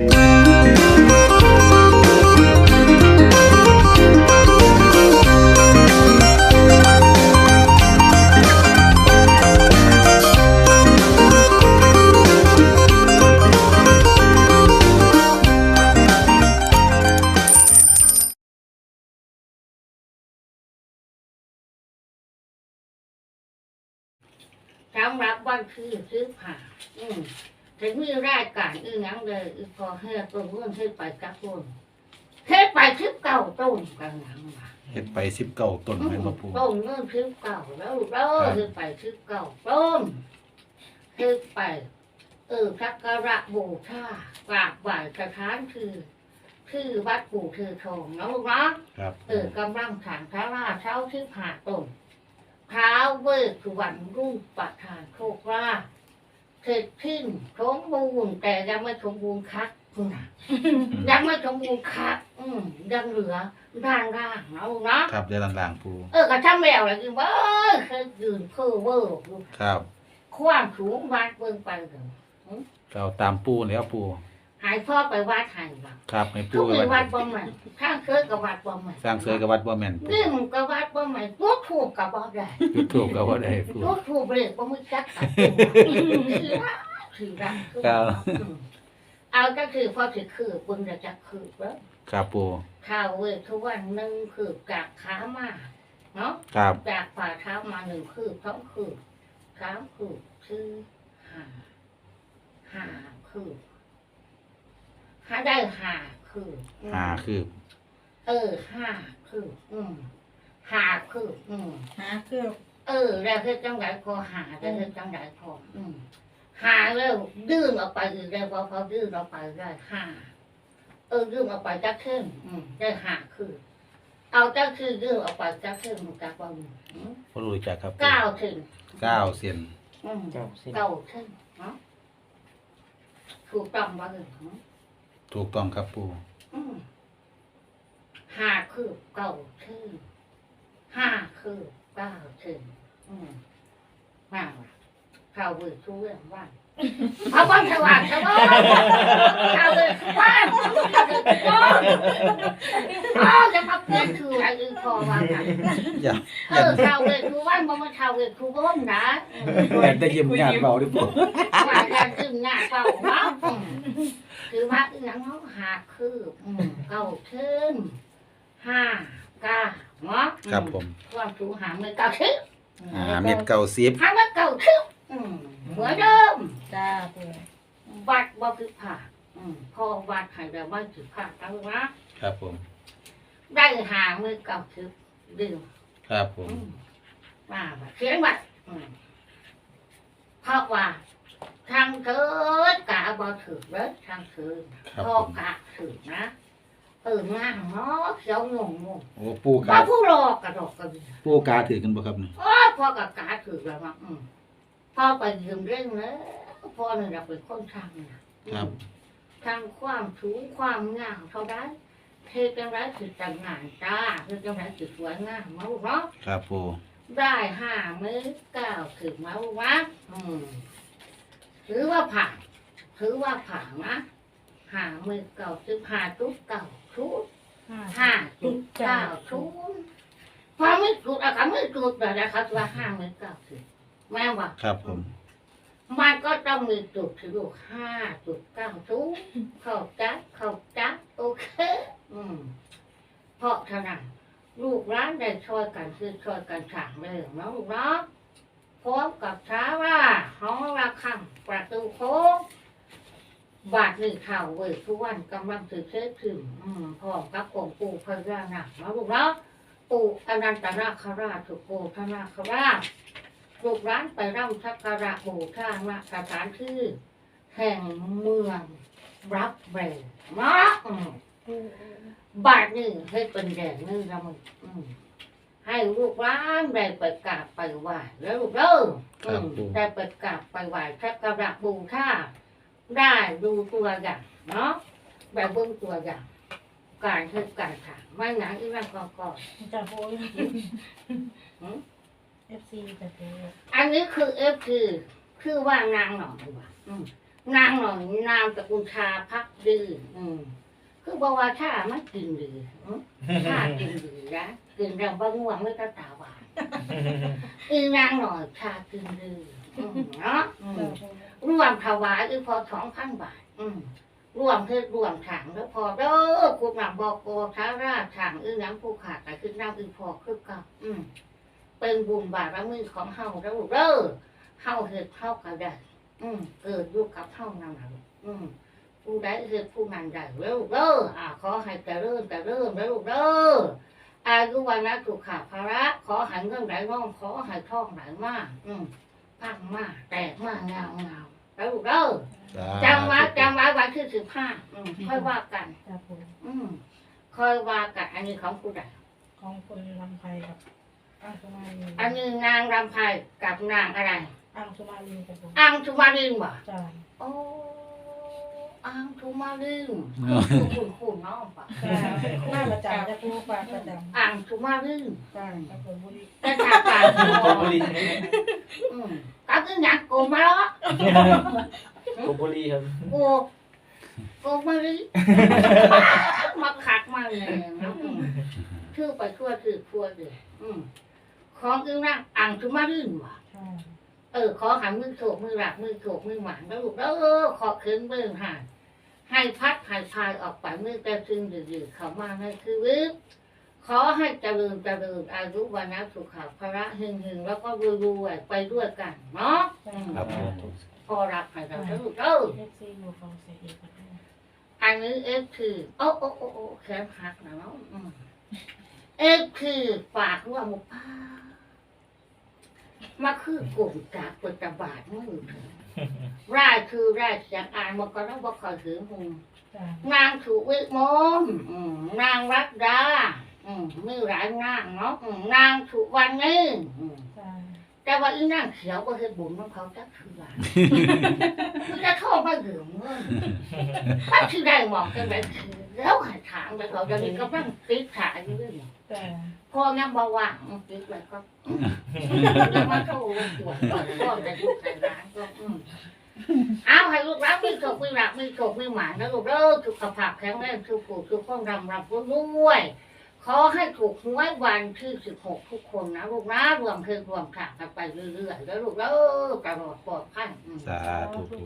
สำหรับวันคือซื้อผ่าอืม ถึงมีรายการอื่นยังเลยอีพอให้ตัวเงื่อนให้ไปกับคนให้ไปชิบเก่าต้นกันหนังมาเฮ็ดไปสิบเก้าต้นแม่นบ่ปูต้นเงื่อนชิบเก่าแล้วเด้อครับให้ไปชิบเก่าต้นให้ไป เออสักการะบูชากราบไหว้สถานคือคือวัดปู่คือทองเนาะลูกเนาะครับเออกำลังถางพระราเช้าที่ผ่าตนเท้าเวสสุวรรณรูปประทานโชคลาภ เสร็จทิ้นสมบูรณ์แต่ยังไม่สมบูรณ์คักคุณน่ะยังไม่สมบูรณ์คักอืมยังเหลือร่างร่างๆเนาะลูกเนาะครับเดี๋ยวล่างๆปูเออกระช่างแมวอะไรกินว่าเอ้ยเคยยืนเพ้อเวอร์อยู่ครับ ความสูงวัดเบิ่งไปเถอะก็เอาตามปูแล้วปู หายพ่อไปวัดหายบ้างครับให้ปูทุกไปในวัวัดดบ่แม่นข้างเคยกับวัดบ่แม่นสร้างเสยกับวัดบ่แม่นปูนี่มันกับวัดบ่แม่นพวกถูกกับบ่ได้ยูทูบก็บ่ได้ปู ลูกถูกเบรกว่ามึงจักตัดคือรักคือรักคือครัรับกเอาก็คือพอถือคือบึงจะจักคือแล้วครับปูข้าวเวททุกวันหนึ่งคือกากขามาเนาะ ครับจากฝ่าเท้ามาหนึ่งคือสองคือสามคือคือห้าห้าคือ ห้าได้ห้าคืออืมหาคือเออห้าคืออืมห้าคืออืมหาเครื่องเออแล้วคือจังไรพอหาแล้วคือจังไรพออืมหาแล้วดื้อออกไปอีกแล้วพอพอดื้อออกไปได้ห้าเออดื้อออกไปจักขึ้นอืมได้หาคือเอาจักคือดื้อออกไปจักขึ้นมันจักว่าอืมบ่รู้จักครับปูเก้าถึงเก้าเซนอืมเก้าสิบเก้าขึ้นเนาะถูกต้องว่าเลยอืม ถูกต้องครับปูอืมห้าคือเก้าขึ้นห้าคือเก้าถึงอืมาว่ะข่าวเบื่อชูเรื่องว่านเอาบ้านสว่างใช่ไหมข่าวเบื่อว่านข่าวเบื่อว่านอ๋อจะมาเปลี่ยนคืออะไรอื่นพอว่ากันอย่าเออข่าวเบื่อชูว่านมันมาข่าวเบื่อชูบ้นนะอืมอย่ได้ยิ้มยากเบาดิปู ว่าการขึ้นหน้าเก้าเนา คือว่าอีหยังเขาหาคืออืมเก้าขึ้นห้าเก้าเนาะอืครับผมความสูงหาเมื่อเก้าขึ้นหาเม็ดเก้าสิบหาเมื่อเก้าขึ้นอืมเหมือนเดิมจ้าปูวัดบ่คือผ่าอืมพอวัดให้แต่ว่าคือผ่าตั้งนะครับผม ได้หาเมื่อเก้าขึ้นดื่ม ครับผมอืมว่าว่าเขียนไว้อืมเพราะว่า ทางเถิดกะบ่ถือเด้อทางเถิดครับพ่อผม กะถือนะเอองามเนาะเขียวงงงงโอ้ปูบ้ากาผู้รอกระดอกกระเดียปูกาถือกันบ่ครับนี่โอ้พ่อกะกะถือแล้วมั้งอืมพ่อไปยืมเรื่องแล้วพ่อเนี่ยเราเป็นคนทางนะ ครับ ทางความสูงความงามเท่าได้เทจังไรคือจังงานจ้าเทจังไรคือสวยงามมาลูกเนาะครับปูได้ห้ามื้อเก้าถึงมาลูกวะอืม ถือว่าผ่านถือว่าผ่านนะห้ามื้อเก้าสิบห้าตุ๊กเก้าชุดห้าจุดเก้าศูนย์พอไม่จุดอะค่ะไม่จุดแบบนะครับว่าห้าไม่เก้าสิบแม่ว่าครับผม มันก็ต้องมีจุดที่ลูกห้าจุดเก้าศูนย์เข้าจักเข้าจักโอเค อืมเพราะฉะนั้นลูกร้านได้ช่วยกันคือช่วยกันสั่งเลยเนาะลูกเนาะพ ร้อมกับช้าว่าห้องระฆังประตูโค้งบาทหนึ่งข่าวเว้ยทุกวันกำลังถือเช็คถึงอืมพร้อมกับองค์ปู่พญานาคนะลูกเนาะปู่อนันตนาคราชถูกปู่ธนาคราชลูกร้านไปร่ำสักการะบูชาณสถานที่แห่งเมืองรับเบรเนาะอืมบาทหนึ่งให้เป็นแดงหนึ่งละมึงอืม ให้ลูกร้านได้ไปกราบไปไหว้แล้วลูกเด้ออืมได้ไปกราบไปไหว้สักการะบูชาได้ดูตัวอย่างเนาะแบบเบิ่งตัวอย่าง การคือการถามไม่หนังอีนั่นก็ก่อนจ้าปูหืมเอฟซีจ้าปูอันนี้คือเอฟคือคือว่านางหนอนดีกว่าอืมนางหน่อยนามตระกูลชาพักดื้ออืม คือบอกว่าชามันกินดื้ออืมชากินดื้อนะกินแล้วบางวันไม่ก็ตาหวานอีนางหน่อยชากินดื้ออืมเนาะอืมรวมถวายอีกพอสองพันบาท อืมรวมคือรวมถังแล้วพอเด้อคุณนำบอกโกท้าราชถังอีหยังผู้ขาดแต่คือน้ำอีพอคือเกับอืมเป็นบุญบารมีของเฮาแล้วเด้อเฮาเฮ็ดเฮาก็ได้อืมเกิดอยู่กับเฮานำน่ะลูกอืม ผู้ใดเฮ็ดผู้นั้นได้เร็วเด้ออ่าขอให้แต่เริญเริญเด้อเด้ออายุวันนะสุขภาระ ขอให้เงินไหลน่องขอให้ทองไหลมาก อืมพังมาก แตกมากเงาเงาแล้วลูกเด้อสาจำไว้จำไว้วันที่สิบห้าอืมค่อยว่ากันอืมค่อยว่ากัน อันนี้ของผู้ใดของคนลำไพกับอังสุมาลีอันนี้นางรำไพกับนางอะไรอังสุมาลีกับผมอังสุมารินบ่จ้าโอ้ อังสุมารินคุณคุณน้องป่ะจ้าหน้าประจำจ้าปูฝากประจอังสุมารินำจ้ากับผมบุรีแต่ทางการอืมก็คือหนักโกมาแล้วโกบุรีครับโกโกมาริมาขัดมาเลยนะอืมชื่อไปทั่วถือทั่วเลยอืมของอึ้งนั่งอังสุมารินว่ะจ้า เออ ขอหันมือโถกมือหลักมือโถกมือหวานแล้วลูกเออขอคืนมือห่านให้พัดให้พายออกไปมือแต่ซึงดื้อๆเขามาในคือวิบขอให้เจริญเจริญอายุวันนะสุขภาระหึงหึงแล้วก็รวยๆไปด้วยกันเนาะครับพอรับให้เราแล้วลูกเอออันนี้เอฟคือโอ้โอ้โอ้โอ้แขนหักนะเนาะเอฟคือฝากว่าหมุป้า มาคือกลุ่มจากปัจจุบันมือถือรายคือรายเสียงอ่านมันก็ต้องบอกคอยถือหูจ้านางถูกวิมลอืมนางรัตดาอืมมีหลายนางเนาะอืมนางถูกวันนี้อืมจ้าแต่ว่าอีนางเขียวก็เฮ็ดบุญของเขาจักคือหลานมันจะเข้ามาดื่มเงินถ้าที่ได้หมองกันแบบคือ แล้วให้ถามไปเขาจะมีกำลังติดขาอยู่ด้วยเนี่ยจ้าพอยังบ่ว่างติดไว้ก็อืมจะมาโทรปวดก่อนก็แต่ลูกแต่ร้านก็อืมเอาให้ลูกรักมีโชคมีรักมีโชคมีหมายนะลูกเด้อสุขภาพแข็งแรงทุกผู้ทุกคนรำรับด้วย ขอให้ถูกหวยวันที่สิบหกทุกคนนะลูกนะรวมเพลงรวมฉากกันไปเรื่อยๆแล้วลูกเด้อตลอดปลอดภัยอืม สาธุปู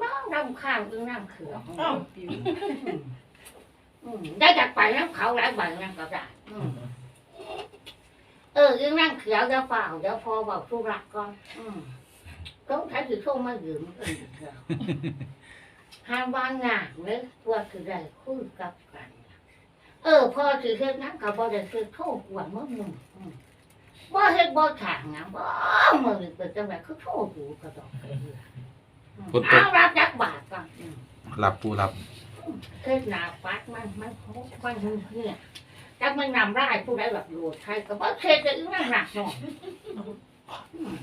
บ้างรำข้างอึ้งน้ำเขืออ้าวอืมอืมได้จากไปน้ำเขาหลายใบนั่นก็ได้อืมเอออึ้งน้ำเขียวจะเปล่าเดี๋ยวพอบอกทุรักก่อนอืมต้องใช้ถือช่วงมายืมเออเถอะห้ามวางงานเลยว่าคือได้คุยกับกัน เออพอถือเฮ็ดนั้นก็บ่ได้คือโทษกวนมึงมึงอืมบ่เฮ็ดบ่ถางหยังบ่มึงนี่เป็นจังไดคือโทษอยู่ก็ต้องอื มเอารับจักบาทก่อนอืมรับปูรับเฮ็ดหน้าปัดมันมันโหมันเนี่ยจักมันนำร้ายผู้ใดแบบโลดใครก็บ่เฮ็ดได้อีนั่งหนักเนาะอืม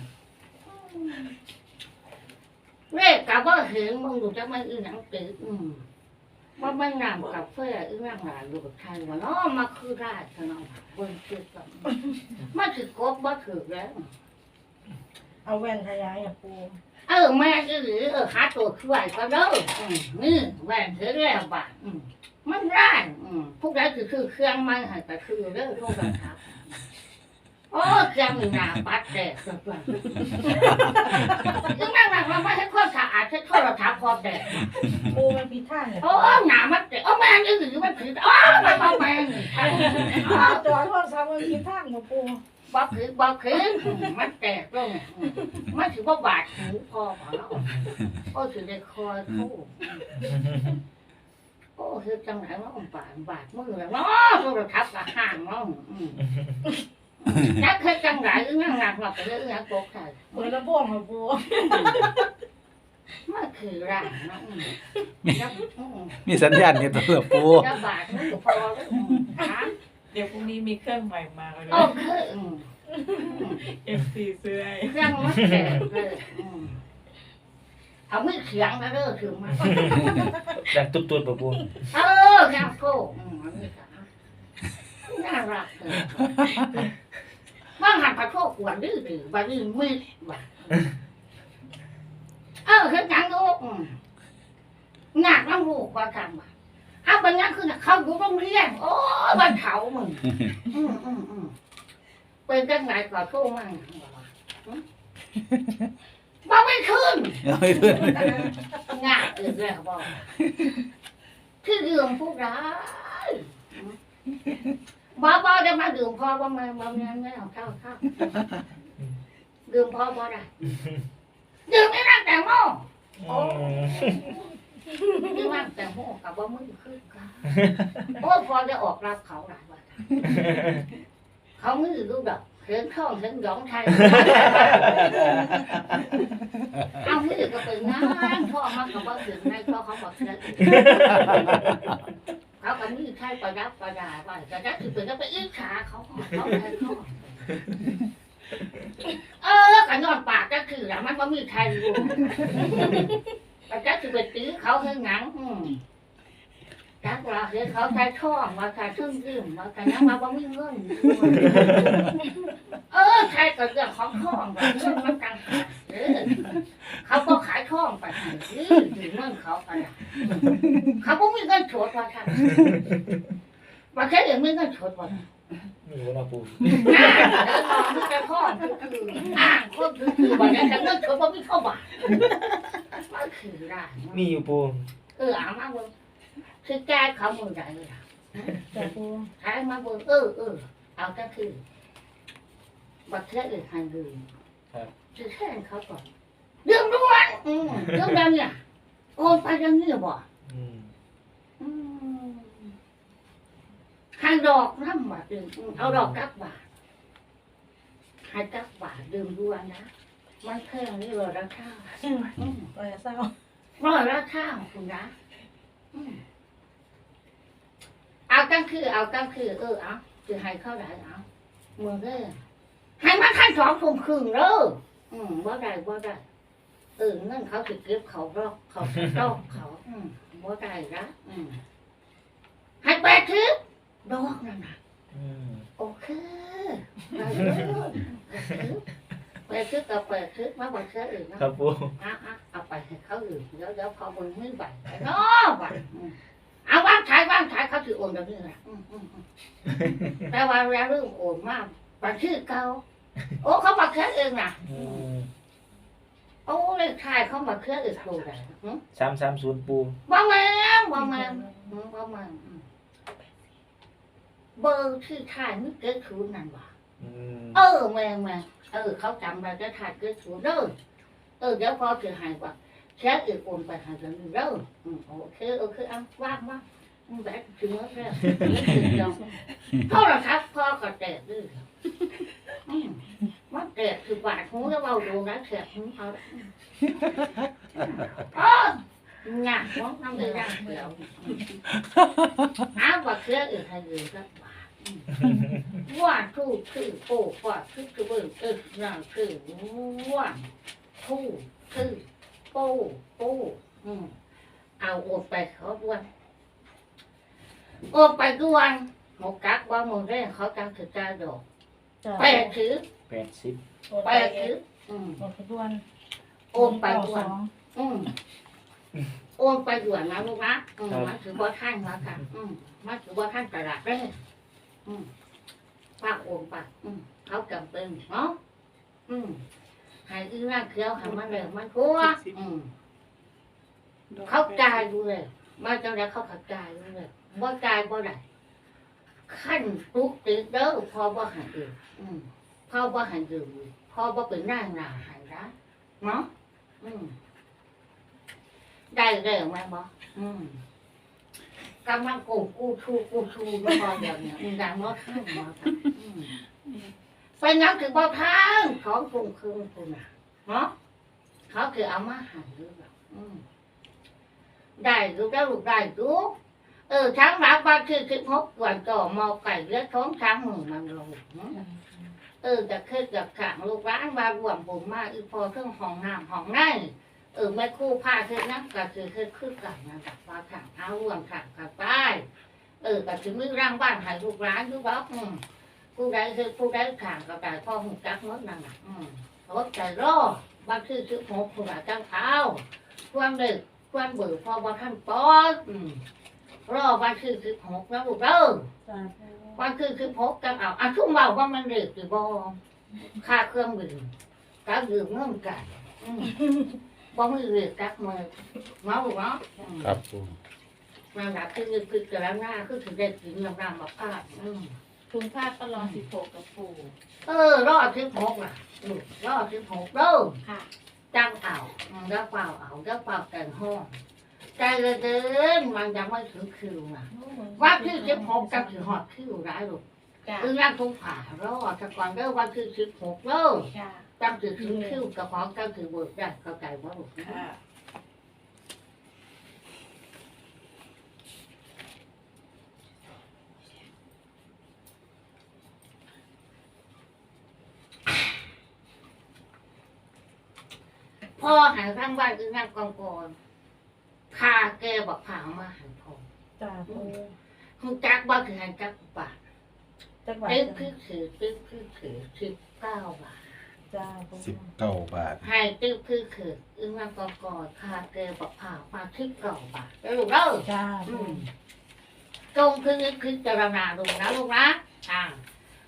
เลขก็บ่เห็นมึงดูจักมันอีหยังติดอืมว่ามันนำกับเพื่ออึ้งร่างหลานอยู่กับไทยว่าเนาะมาคือได้เถอะเนาะเบิ่งคือกันมาถือกบบ่ถือแล้ว เอาแว่นขยายอะปู เออแม่ก็หรือเออหาตัวช่วยก็เด้ออืมนี่แหวนถือแล้วบาทอืมมันได้อืมพวกนั้นคือคือเครื่องมันให้ไปคือเด้อพวกนั้นครับโอ้เครื่องมีหนาปัดแตกสักวันอึ้งร่างหลานเราไม่ให้ความสะอาดใช้โทรศัพท์พอแตกปูมันพิท่าเลยโอ้หนามันแตกโอ้แม่งหรือมันถือโอ้มันมาแม่งนี่เอาจอโทรศัพท์มันพิท่านกับปู บอกคือบอกคือมันแตกลงอืมมันถือว่าบาดหูคอของเราโอ้ถือได้คอทู่โอ้คือจังไหนว่าบาดบาดมือแล้วเนาะโทรทัศน์ละห่างเนาะอืมนักเคยจังไหนอึ้งหนักหนักไปเรื่องนักโกกใส่เปิดระบบกับปูมันคือร่างเนาะอืมแล้วอืมมีสัญญาณเนี่ยตัวปูแล้วบาดมือพอแล้วอืมฮะ เดี๋ยวพรุ่งนี้มีเครื่องใหม่มาเลยโอ้คืออืม FC ซื้อให้เครื่องมันแตกเลยอืมเอาไม่เสียงแล้วเด้อถึงมา ดังตุ๊บตุ๊บปะปูเออแก้วโก้อืมอันนี้ค่ะน่ารักเลยว่างหันผัดโชกหวานดื้อดื้อบัดนี้มืดว่ะเออคือจังลูกอืมงานน้ำลูกว่าทำอะ เอาเป็นงั้นคือเขาอยู่โรงเรียนโอ้ยบ้านเขามึงอืมอืมอืมเป็นจังไหนก็โทษมั่งบอกไม่ขึ้นเอาไม่ขึ้นงานอื่นเลยเขาบอกคือเรื่องพวกร้ายบ้าบ้าจะมาดื่มพอบ้ามาบ้าเนี้ยไม่เอาเข้าเข้าดื่มพอบ่ได้ดื่มไม่รักแต่งโมอื มดื่มรักแต่งโมกับว่ามึงขึ้นกันโอ้พอจะออกรับเขาหลายวันเขามือดูดอกเห็นท้องเห็นหยองไทยเอามือก็เป็นงานพ่อมากับว่าถึงในพ่อเขาบอกเช่นเขาก็มีใช่ประดับประดาไว้แต่ถ้าถือเป็นก็ไปอิจฉาเขาเขาใครเขาเออกันยอดปากก็คือละมันก็มีใครอยู่ แต่ถ้าถือเป็นตื้อเขาเฮงหนังอืมจักว่าเห็นเขาใช้ช่องว่าใช้ทึ่งยืมว่าใช้ยังมาบ่มีเงินเออใช่ก็เรื่องของช่องว่าเรื่องมันกังขาเออเขาก็ขายช่องไปให้ยืมยืมเงินเขาไปอะเขาก็มีเงินโฉดว่าท่านว่าแค่เองไม่เงินโฉดว่าท่าน มีวันนะปูอ่าแล้วนอนที่จะพ่อคือคืออ่างคนคือคือวันนี้ฉันเงินโฉดว่าไม่เข้าบ้านมันคือได้มีอยู่ปูเออเอามาเบิ่งคือแกเขามือใดเลยล่ะจ้ะปูใช้มาเบิ่งเออเออเอาก็คือบักเทื่ออื่นหันลืมคือแค่เขาก่อนเรื่องด่วนอืมเรื่องดังเนี่ยโอนไปเรื่องนี้บ่อืม อืมให้ ดอกน้ำบาทดื่มอืมเอาดอกกับบาทให้กับบาทดื่มด้วยนะมันแพงนี่เลยราคาอืมปล่อยเศร้าร้อยราคาของคุณนะอืมเอากันคือ เอากันคือ เออเอาจะให้เข้าได้เอามือเด้อให้มาขั้นสองทุ่มครึ่งเด้ออืมว่าได้ว่าได้เออเงินเขาสิเก็บเขารอกเขาสิรอกเขา อืมว่าได้ละอืมให้แปดทิป ดอกนั่นน่ะอืมโอเคไปเลยแปดทิปกับแปดทิปมาบอกเสียอื่นนะครับปูอะอะเอาไปให้เขาอื่นเดี๋ยวเดี๋ยวพอมึงไม่ไหวไปเนาะไปอืมเอาว่างขายว่างขายเขาถือโอนแบบนี้แหละอืมอืมอืมแต่ว่าเวลาเรื่องโอนมากบัตรชื่อเก่าโอ้เขาบอกแค่เองน่ะ อืมโอ้เลขท้ายเขาบอกแค่เองดูได้หืมสามสามศูนย์ปูบ่แม่นบ่แม่นอืมบ่แม่นอืม เบอร์ที่ท้ายมันเกิดศูนย์นั่นว่ะอืมเออแม่งแม่งเออ เขาจำได้จะถ่ายเกิดศูนย์เด้อเออเดี๋ยวพอจะหายว่าแค่อีกโอนไปหาเงินเด้ออืมโอเคโอเคเอาว่างว่างอืมแบบถึงแล้วแล้วถึงแล้วเท่าไหร่ครับพ่อก็แตกด้วยอืมมันแตกคือบาดหูแล้วเราดูนะแตกหูเขาอ๋อหนักเนาะน้ำเลยยากเดียวอ้าวว่าเครืออื่นให้ยืมสักบาท ว่าทู่คือโป้ว่าคือคือเบิ่งเออนั่นคือว่าทู่คือโป้โป้อืมเอาโอนไปเขาด้วยโอนไปด้วยหมกกักว่ามึงแรกเขาจังถือใจดอกจ้ะแปดถือแปดสิบโอนแปไปดถืออืมโอนไปด่วนโอนไปด้สวยองอืมโอนไปด่วนนะลูกนะอืมมาถือว่าท่านมาค่ะอืมมาถือว่าท่านตลาดได้อืม ป้าโอนไปอืมเขาจำเป็นเนาะอืมใหายอีนั่งเคี้ยวใหายมันเลยมันกลัวอืมเขาจ่ายดูเลยมาจังไดเขาขับจ่ายดูเลยว่าจ่ายบ่ได้ขั้นตุกติดเด้อพอบ่ใหายอื่นอืมพอบ่ใหายอื่นพอบ่เป็นหน้าหนาใหายนะเนาะอืมได้เร็วไหมบออืม กำลังกูกูชูกูชูก็พอเดี๋ยวเนี้มึงดังรถข้างมาครับอืมไปนับถึงบ่ทางของกรุงคืนคุณน่ะเนาะเขาคือเอามาหันหรือเปล่าได้ดูได้ลูกได้ดูเออช้างหมาบ้าคือคือพบกวนก่อมอไก่เลือดท้องช้างหมือมันลงเออจะเคยกับขางลูกร้านมารวมผมมาอีพอเครื่องห้องน้ำห้องใน เออแม่คู่ผ้าคือนักก็คือคือคือกันนะกับว่าทางเอารวมทางกับใต้เออก็ถึงมือร่างบ้านให้ลูกร้านอยู่บอกอืมผู้ใดคือผู้ใดทางก็ได้พ่อหูจักหมดนั่นอืมรถใจรอวันที่สิบหกผู้หลาจังเท้าความเด็กความเบื่อพอวันท่านปอนอืมรอวันที่สิบหกแล้วลูกเด้อจ้าปูวันคือคือพบกันเอาอะทุ่มเบาว่ามันเด็กหรือบอค่าเครื่องดื่มกักดื่มเงื่อนไก่ บ่มือเรียกกักมือเมาหรือเนาะอืมครับปูนั่นแหละคือนึกคือจะล้างหน้าคือถึงได้กินน้ำน้ำมาพาดอืมถุงผ้าก็รอสิบหกกับปู่เออ รอดที่พกน่ะลูกรอดที่พกเด้อ ค่ะจังเอาอืมแล้วเปล่าเอาแล้วเปล่าแต่งห้องใจเลยเดินมันยังไม่ถึงคิวน่ะว่าที่สิบหกจะถึงหอดคิวได้ลูกจ้าคือนั่งทุ่งผ่ารอดแต่ก่อนเด้อวันคือสิบหกเด้อ จ้า จำถือคิ้วคิ้วกับของจำถือเบิกได้เข้าใจว่าลูกค่ะพ่อหายข้างบ้านคือนั่งกองกอนพาแกบอกพามาหายพ่อจ้าปูคุณจักบ้าคือหันจักบาทจักหวาตึ๊บจ้าคือถือตึ๊บคือถือสิบเก้าบาท จ้าปูสิบเก้าบาท ให้ตึ๊บคือถืออึ้งนั่งกองกอนพาแกบอกพามาสิบเก้าบาทแล้วลูกเล่าจ้าอืปูมตรงคือนึกคือเจรณาดูนะลูกนะอ่า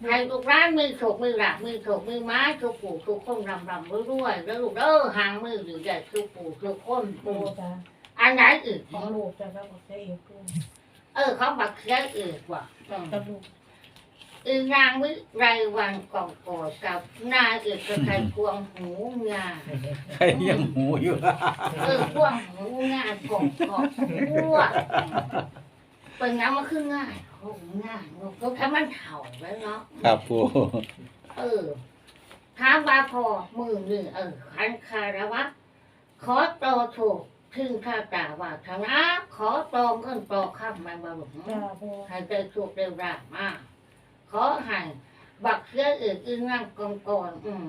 ให้ลูกร้านมือโฉกมือหลักมือโฉกมือไม้ทุกปู่ทุกคนรำรำรวยๆแล้วลูกเด้อหางมือหรือใหญ่ทุกปู่ทุกคนปูจ้าอันไหนอีกของลูกจ้าก็บอกได้เองปูเออเขาบักเสียอีกว่ะอืม กับลูก อีนางวิไรวันกองกอดกับนายเอกชัยพวงหูงาใครยังหูอยู่เออพวงหูงากองกอดพวกเป็นน้ำมันคือง่ายโอ้ง่ายก็แค่มันเถ่าแล้วเนาะครับปูเออถามบาพอมือหนึ่งเออขันคารวะขอโตถูกถึงข้าตาว่าธนะขอตรงเงินตอข้ามมันบาหลงจ้าปูให้ได้ถูกเร็วรากมาก ขอให้บักเสื้ออื่นอึ้งนั่งกองกอนอืม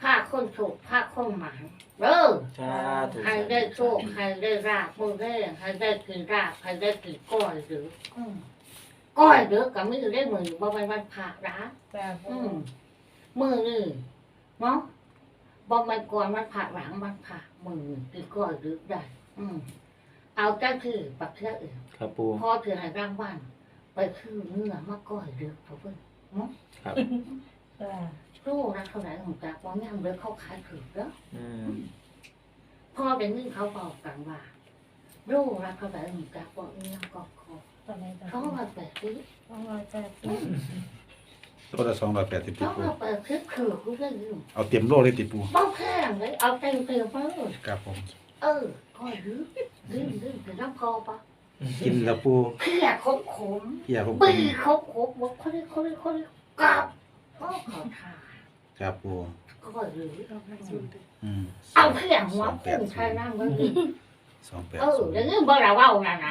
ผ้าคนถูกผ้าคนหมานเด้อสาธุให้ได้โชคให้ได้รากมือแรกให้ได้กินรากให้ได้กินก้อยหรืออืมก้อยเด้อกับมือได้มือบ่เป็นวันผ่าร้านจ้าปูอืมมือนี่เนาะบอกมันก่อนมันผ่าหลังมันผ่ามือคือก้อยดึกได้ อืมเอาเจ้าคือปักเชื่ออื่นครับปูพอถือให้ร่างบ้าน ไปคือเนื้อมาก้อยดึกเขาเพิ่นครับ จ้ารู้นะเท่าไหร่ของจากว่าแง่มเลยเขาขายถือแล้ว อืมพ่อเป็นนึ่งเขาบอกกันว่ารู้นะเท่าไหร่ของจากว่าแง่มก็ขอตอนไหนจ้าเขามาแปดซื้อต้องรอยแปดปูตัวละสองร้อยแปดสิบติเขาปู มาแปดซื้อถือรู้ได้ยังเอาเตรียมโลเลยติปูบ้าแพงเลยเอาเต็มเต็มๆเลยครับผม เออก้อยดึกดึกดึกถึงน้ำพอปะ กินแล้วปูเพี้ยขมขมเพียผมปีขมขมบอกคนนี้คนนี้คนนี้กลับก็ขอทานครับปูก้อยดึกอืมเอาเพี้ยหัวพุ่งใช่น้ำมันดิสองแปดเออศูนย์เดี๋ยวนี้บอกเราว่าน่ะนะ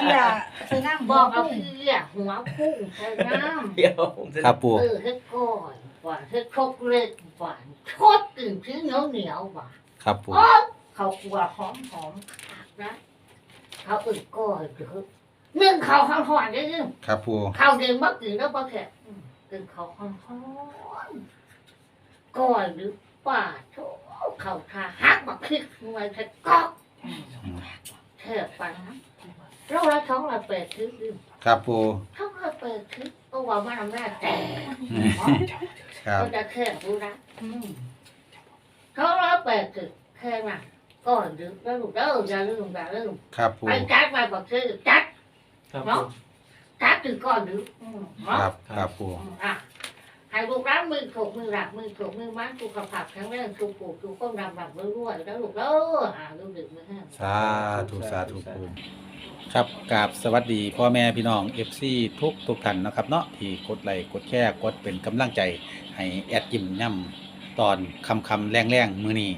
พี่ยาใส่น้ำบอกเอาเพี้ยหัวพุ่งใช่น้เดี๋ยวครับปูำเออเฮ็ดก้อยหวานเฮ็ดชกเล็กหวานชดกึ่งชื้นเหนียวเหนียวหวานครับปูโอ๊ยเขากลัวหอมหอมขาดนะ เขาอึดก้อยเถอะนึ่งเขาหอมๆได้ยังครับปูเขาเดินมากินแล้วบ่แค่อืมกินเขาหอมๆก้อยหรือป่าโถเขาทาหักบักคิกมวยแค่ก๊อกอืมแค่ปันนะเราละท้องละเปิดทึกดิครับปูท้องละเปิดทึกก็ว่ามันน้ำแรกแต่ครับก็จะแค่รู้นะอืมท้องละเปิดทึกแค่นั้น ก่อนดึกแล้วลูกเด้ออย่าลืมอย่าลืมครับปูไปจัดไปบอกซื้อจัด ครับเนาะปู จัดถึงก่อนดึกอืมคเนาะ รับครับปูอืมอะให้ลูกร้านมือถูกมือหลักมือถูกมือมัดสุขภาพแข็งแรงสุขปูสุขก้มดำดำรวยๆแล้วลูกเด้ออ่าลูกดึกมือห้า สาธุสาธุปูครับกราบสวัสดีพ่อแม่พี่น้อง FC ทุกทุกท่านนะครับเนาะที่กดไลค์กดแชร์กดเป็นกำลังใจให้แอดยิ้มย่ำตอนคำคำแรงแรงๆมือนี้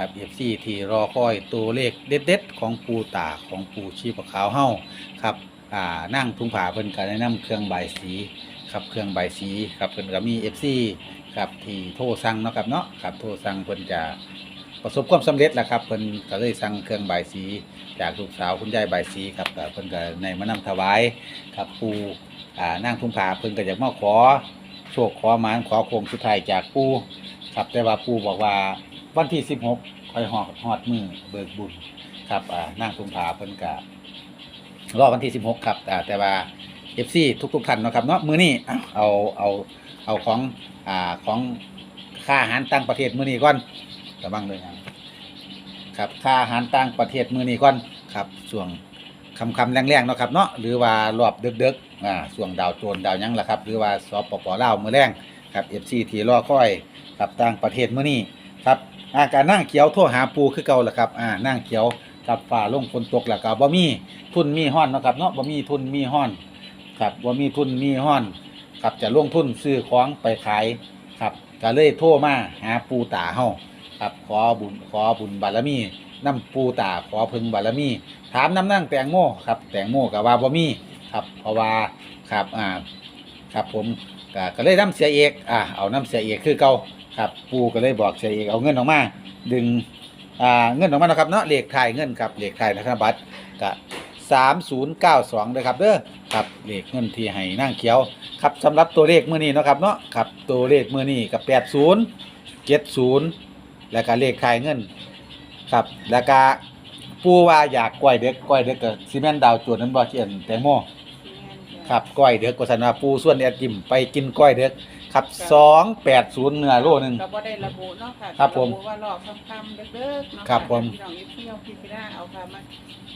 ครับ FC ที่รอคอยตัวเลขเด็ดๆของปูตาของปูชีพขาวเฮาครับอ่านั่งทุ่งผาเพิ่นก็แนะนำเครื่องใบสีครับเครื่องใบสีครับเพิ่นก็มี FC ครับที่โทรสั่งเนาะครับเนาะครับโทรสั่งเพิ่นจะประสบความสำเร็จแล้วครับเพิ่นก็เลยสั่งเครื่องใบสี จากลูกสาวคุณยายใบสีครับเพิ่นก็ในมานำถวายครับปูอ่านั่งทุ่งผาเพิ่นก็อยากมาขอโชคขอมานขอโคงสุดท้ายจากปูครับแต่ว่าปูบอกว่า วันที่สิบหกคอยหอดหอดมือเบิกบุญครับอ่านางสุมผาเพิ่นกะรอวันที่สิบหกครับอ่าแต่ว่าเอฟซีทุกทุกๆท่านเนาะครับเนาะมือนี้เอาเอาเอาของอ่าของค่าอาหารต่างประเทศมือนี้ก่อนระวังเลยนะครับค่าอาหารต่างประเทศมือนี้ก่อนครับช่วงคำคำแรงๆเนาะครับเนาะหรือว่ารอบเดึกๆอ่าช่วงดาวโจรดาวยังล่ะครับ หรือว่าสปปเล่ามือแรงครับเอฟซีทีรอคอยครับต่างประเทศมือนี้ครับ อาการนั่งเขียวโทรหาปูคือเก่าแหละครับอ่านั่งเขียวกับฝ่าลงฝนตกแล้วก็บ่มีทุนมีห้อนเนาะครับเนาะบ่มีทุนมีห้อนครับบ่มีทุนมีห้อนครับจะลงทุนซื้อของไปขายครับก็เลยโทรมาหาปูตาเฮาครับขอบุญขอบุญบารมีนํปูตาขอพึงบารมี ถามน้ำนั่งแตงโมครับแตงโมก็ว่าบ่มีครับเพราะว่าครับอ่าครับผมก็เลยน้ำเสียเอกอ่าเอาน้ำเสียเอกคือเก่า ครับปูก็เลยบอกเสียเอกเอาเงินออกมา ดึงอ่าเงินออกมานะครับเนาะเลขไทยเงินครับเลขไทยธนบัตรก็สามศูนย์เก้าสองเลยครับเด้อครับเลขเงินที่ให้นั่งเขียวครับสำหรับตัวเลขเมื่อนี้นะครับเนาะครับตัวเลขเมื่อนี้กับแปดศูนย์เจ็ดศูนย์แล้วก็เลขไทยเงินครับแล้วก็ปูว่าอยากก้อยเด็กก้อยเด็กกับซีเมนต์ดาวจวนนั้นบ่เขียนแตงโมครับก้อยเด็กก็สันว่าปูส่วนแอดยิมไปกินก้อยเด็ก ครับสองแปดศูนย์เนื้อโลหนึ่งก็บ่ได้ระบุเนาะค่ะครับผมะบุว่ารอบค่ำๆเด้อๆเนาะะครับผม พี่น้องอีพี่น้องพี่พี่น้าเอาค่ะมา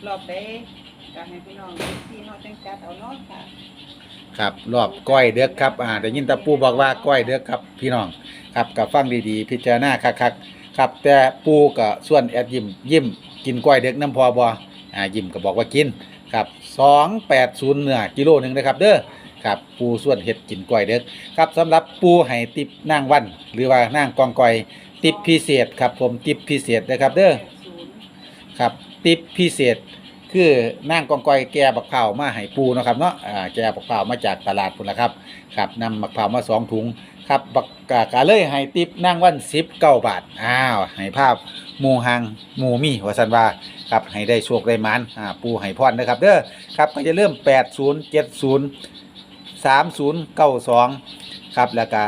รอบใดก็ให้พี่น้องพี่น้องจังจัดเอาเนาะค่ะครับรอบก้อยเด็กครับอ่าได้ยินตาปูบอกว่าก้อยเด็กครับพี่น้องครับกับฟังดีๆ พิจารณาคักๆครับแต่ปูกับส่วนแอดยิ้มยิ้มกินก้อยเด็กน้ำพอบออ่ายิ้มก็บอกว่ากินครับสองแปดศูนย์เนื้อกิโลหนึ่งนะครับเด้อ ครับปูส่วนเห็ดกินก้อยเด้อครับสำหรับปูไห้ติบนั่งวัน หรือว่านั่งกองก้อย ติบพิเศษครับผมติบพิเศษนะครับเด้อครับติบพิเศษ คือนั่งกองก้อยแก่บักเผามาไห้ปูนะครับเนาะอ่าแก่บักเผามาจากตลาดพุ่นละครับครับนำบักเผามาสองถุงครับบักกากาเลยไห้ติบนั่งวันสิบเก้าบาทอ้าวไห้ภาพหมูหังหมูมี่วสันวาครับให้ได้โชคได้หมันอ่าปูไห้พรอนะครับเด้อครับก็จะเริ่ม 8070 สามศูนย์เก้าสองครับแล้วก็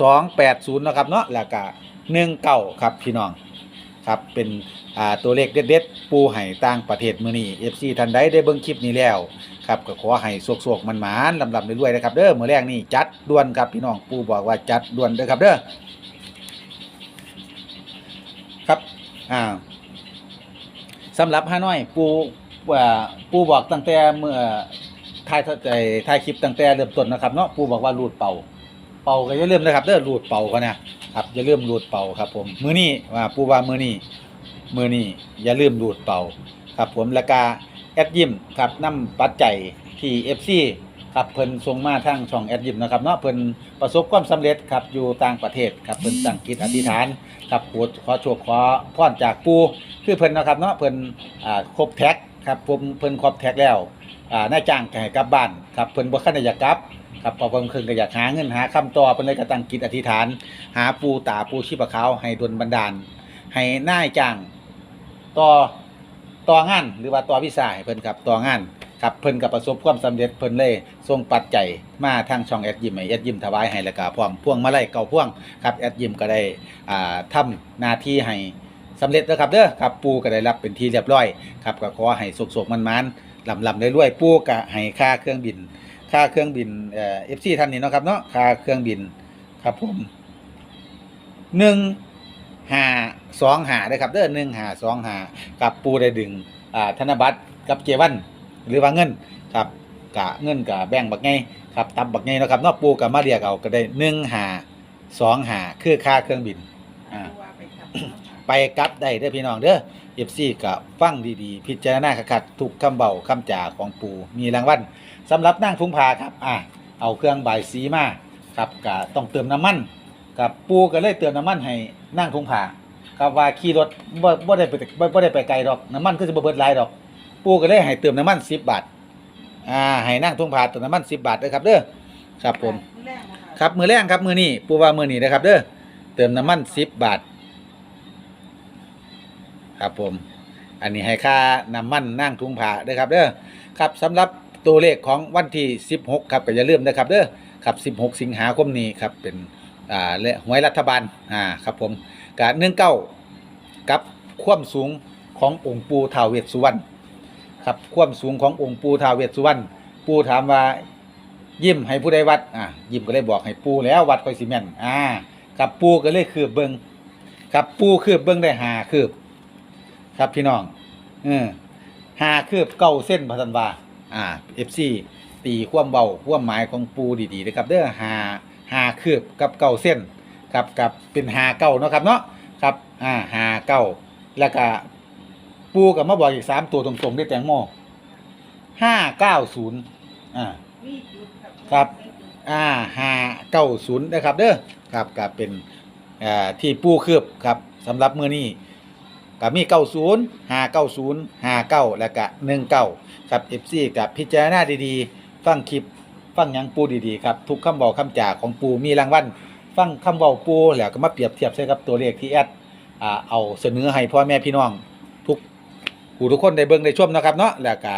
สองแปดศูนย์นะครับเนาะแล้วก็หนึ่งเก้าครับพี่น้องครับเป็นอ่าตัวเลขเด็ดๆ ปูไห่ต่างประเทศมือนี้ FC ท่านใดได้เบิ่งคลิปนี้แล้วครับก็ขอให้สวกๆมันหมานลำลำรวยๆนะครับเด้อมือแรกนี่จัดด่วนครับพี่น้องปูบอกว่าจัดด่วนเด้อครับเด้อครับอ่าสำหรับฮานอยปูปูบอกตั้งแต่เมื่อ ถ่ายทอดไอ้ถ่ายคลิปตั้งแต่เริ่มต้นนะครับเนาะปูบอกว่ารูดเป่า เป่าก็อย่าลืมนะครับเด้อรูดเป่าก็นะครับอย่าลืมรูดเป่าครับ ผมมือนี้ว่าปูว่ามือนี้มือนี้อย่าลืมรูดเป่าครับ ผมแล้วก็แอดยิมครับนำปัจจัยที่ FC ครับเพิ่นส่งมาทางช่องแอดยิมนะครับเนาะเพิ่นประสบความสำเร็จครับอยู่ต่างประเทศครับเพิ่นตั้งจิตอธิษฐานครับขอขอโชคขอพรจากปูคือเพิ่นนะครับเนาะเพิ่นอ่าครบแท็กครับผมเพิ่นครบแท็กแล้ว อ่านายจ้างก็ให้กลับบ้านครับเพิ่นบ่คันได้อยากกลับครับพอเพิ่นคืนก็อยากหาเงินหาคำต่อเพิ่นเลยก็ตั้งกิจอธิษฐาน หาปูตาปูชีพขาวให้ดลบันดาล ให้นายจ้างต่อต่องานหรือว่าต่อวิสาให้เพิ่นครับต่องานครับเพิ่นก็ประสบความสำเร็จเพิ่นเลยส่งปัจจัยมาทางช่องแอดยิมให้แอดยิมถวายให้แล้วก็พร้อมพวงมาลัยเก่าพ่วงครับแอดยิมก็ได้อ่าทำหน้าที่ให้สำเร็จแล้วครับเด้อครับปูก็ได้รับเป็นที่เรียบร้อยครับก็ขอให้สุกๆมันๆ ลำๆรวยๆปูก็ให้ค่าเครื่องบิน ค่าเครื่องบินเอ่อฟซีท่านนี้เนาะครับเนาะค่าเครื่องบินครับผมหนึ่งหาสองหาได้ครับเด้อหนึ่งหาสองหากับปูได้ดึงอ่าธนบัตรกับเจวันหรือว่าเงินครับกะเงินกะแบ่งบักไงครับตับบักไงเนาะครับเนาะปูกับมาเรียกเอาก็ได้หนึ่งหาสองหาคือค่าเครื่องบินอ่าว่าไปครับเนาะค่ะไปกลับได้เด้อพี่น้องเด้อ เอฟซีกับฟังดีๆ พิจารณาคักๆทุกคำเบาคำจ่าของปูมีรางวัลสำหรับนั่งทุ่งพาครับอะเอาเครื่องบายสีมาครับก็ต้องเติมน้ำมันกับปูก็เลยเติมน้ำมันให้นั่งทุ่งพาครับว่าขี่รถบ่บ่ได้ไปบ่บ่ได้ไปไกลดอกน้ำมันก็จะบ่เบิดหลายดอก ปูก็เลยให้เติมน้ำมัน10บาทอ่าให้นั่งทุ่งพาเติมน้ำมัน10บาทเด้อครับเด้อครับผมแรกนะคะครับมือแรงครับมือนี้ปูว่ามือนี้นะครับเด้อเติมน้ำมันสิบบาท ครับ ผม อันนี้ให้ค่าน้ำมันนั่งทุ่งผาเด้อครับเด้อครับสำหรับตัวเลขของวันที่ 16 ครับก็อย่าลืมนะครับเด้อครับ 16 สิงหาคมนี้ครับเป็นอ่าและหวยรัฐบาลอ่าครับผมกะเนื่องเก้ากับความสูงขององค์ปูทาวเวสสุวรรณครับความสูงขององค์ปูทาวเวสสุวรรณปูถามว่ายิ้มให้ผู้ใดวัดอ่ายิ้มก็เลยบอกให้ปูแล้ววัดคอยสิแม่นอ่ากับปูก็เลยคืบเบิงครับปูคืบเบิงได้หาคืบ ครับพี่น้องเออหาคืบเก้าเส้นพันวาอ่า FC ตีความเบาความหมายของปูดีๆนะครับเด้อหาหาคืบกับเก้าเส้นครับกับเป็นหาเก้าเนาะครับเนาะครับอ่าหาเก้าแล้วก็ปูกับมาบอกอีกสามตัวตรงๆได้แตงโมห้าเก้าศูนย์อ่าครับอ่าห้าเก้าศูนย์นะครับเด้อครับก็เป็นอ่าที่ปูคืบครับสำหรับมือนี้ ก็มีเก้าศูนย์หาเก้าศูนย์หาเก้าแล้วก็หนึ่งเก้าครับเอฟซีกับพิจารณาดีๆ ฟังคลิปฟังยังปูดีๆครับทุกคำบอกคำจ่าของปูมีรางวัลฟังคำบอกปูแล้วก็มาเปรียบเทียบใส่กับตัวเลขที่แอดอ่าเอาเสนอให้พ่อแม่พี่น้องทุกผู้ทุกคนได้เบิ่งได้ชมนะครับเนาะแล้วก็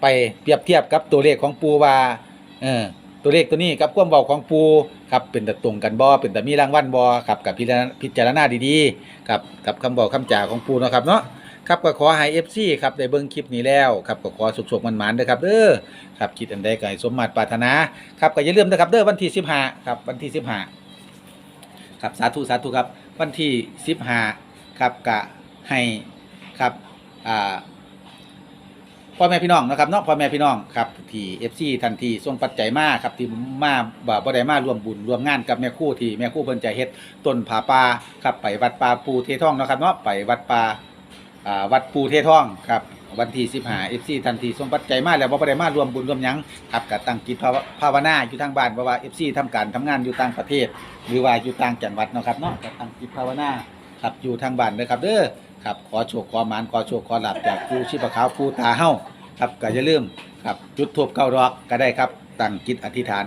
ไปเปรียบเทียบกับตัวเลขของปูว่าเออ ตัวเลขตัวนี้กับความเบาของปูครับเป็นแต่ตรงกันบ่เป็นแต่มีรางวัลบ่ครับกับพิจารณาพิจารณาดีๆครับกับคำบอกคำจ่าของปูเนาะครับเนาะครับก็ขอให้ FC ครับได้เบิ่งคลิปนี้แล้วครับก็ขอสุขๆมันๆเด้อครับเด้อครับคิดอันใดก็ให้สมมาตรปรารถนาครับก็อย่าลืมนะครับเด้อวันที่15ครับวันที่15ครับสาธุสาธุครับวันที่15ครับกะให้ครับอ่า พ่อแม่พี่น้องนะครับเนาะพ่อแม่พี่น้องครับที่ FC ทันทีส่งปัจจัยมาครับที่มาบ่บ่ได้มาร่วมบุญร่วมงานกับแม่คู่ที่แม่คู่เพิ่นจะเฮ็ดต้นผาป่าครับไปวัดป่าปูเททองนะครับเนาะไปวัดป่าอ่าวัดปูเททองครับวันที่15 FC ทันทีส่งปัจจัยมาแล้วบ่ได้มาร่วมบุญร่วมหยังครับก็ตั้งจิตภาวนาอยู่ทางบ้านเพราะว่า FC ทำการทำงานอยู่ต่างประเทศ หรือว่าอยู่ต่างจังหวัดเนาะครับเนาะก็ตั้งจิตภาวนาครับอยู่ทางบ้านเด้อครับเด้อ ครับขอโชคขอหมานขอโชคขอหลาบจากผู้ชีพขาวผู้ตาเฮ้าครับก็อย่าลืมครับจุดทูบเก้าดอกก็ได้ครับตั้งจิตอธิษฐาน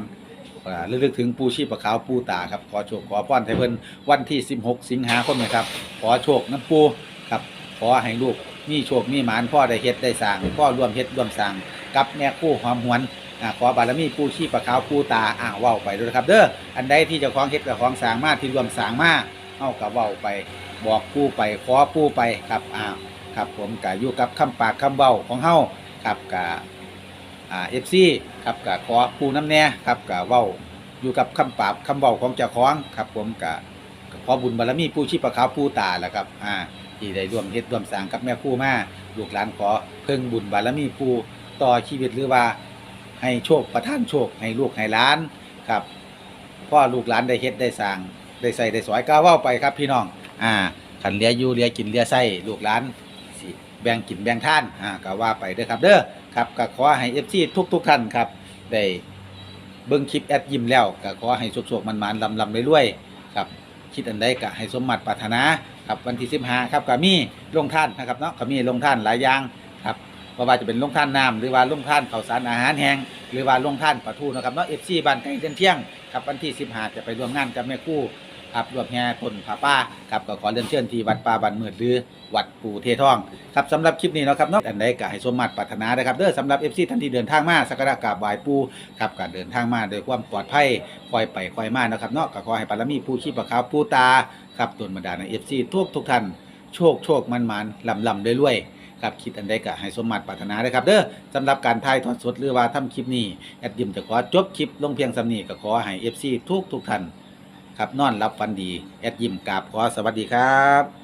ระลึกถึงปูชีพขาวปูตาครับขอโชคขอพรให้เพิ่นวันที่ 16 สิงหาคมนะครับ ขอโชคน้ำปูครับขอให้ลูกมีโชคมีหมานพ่อได้เฮ็ดได้สร้างพ่อร่วมเฮ็ดร่วมสร้างกับแม่คู่หอมหวนขอบารมีปูชีพขาวปูตาอ่าเว้าไปด้วยครับ เด้ออันใดที่เจ้าของเฮ็ดกับของสร้างมาที่ร่วมสร้างมา เฮาก็เว้าไป บอกปูไปขอปูไปครับอ่าครับผมก็อยู่กับคำปากคำเว้าของเฮาครับกับอ่าเอฟซีครับกับขอปูน้ำแน่ครับกับเว้าอยู่กับคำปาบคำเว้าของเจ้าของครับผมกับขอบุญบารมีผู้ชีพขาวผู้ตาแหละครับอ่าที่ได้ร่วมเฮ็ดร่วมสร้างกับแม่ผู้มาลูกหลานขอเพิ่งบุญบารมีผู้ต่อชีวิตหรือว่าให้โชคประทานโชคให้ลูกให้หลานครับพ่อลูกหลานได้เฮ็ดได้สร้าง ได้ใส่ได้สวยก้าวว้าไปครับพี่น้องอ่าขันเลียอยู่เลียกินเลียใส่ลูกหลานสิแบ่งกินแบ่งท่านอ่าก็ว่าไปเด้อครับเด้อครับก็ขอให้ FC ทุกทุกๆท่านครับได้เบิ่งคลิปแอดยิ้มแล้วก็ขอให้สุขๆมันๆลำๆรวยๆครับคิดอันใดก็ให้สมมัติปรารถนาครับวันที่15ครับก็มีลงท่านนะครับเนาะก็มีลงท่านหลายอย่างครับเพราะว่าจะเป็นลงท่านน้ำหรือว่าลงท่านข้าวสารอาหารแห้งหรือว่าลงท่านปลาทูนะครับเนาะ FC บ้านไก่เที่ยงเทียงครับวันที่15จะไปร่วมงานกับแม่คู่ ครับรวมแห่ต้นผาป้าครับก็ขอเรียนเชิญที่วัดป่าบันเมือดหรือวัดปู่เททองครับสำหรับคลิปนี้เนาะครับเนาะอันใดก็ให้สมมาตรปรารถนานะครับเด้อสำหรับ FC ท่านที่เดินทางมาสักการะกราบไหว้ปู่ครับการเดินทางมาโดยความปลอดภัยคอยไปคอยมานะครับเนาะก็ขอให้บารมีผู้ชีพขาวผู้ตาครับตนบรรดาใน FC ทุกทุกท่านโชคโชคมันมันลำลำรวยๆครับคิดอันใดก็ให้สมมาตรปรารถนานะครับเด้อสำหรับการถ่ายทอดสดหรือว่าทำคลิปนี้แอดยิมจะขอจบคลิปลงเพียงสำนีก็ขอให้ FC ทุกทุกท่าน ครับนอนรับฟันดี แอดยิมกราบขอสวัสดีครับ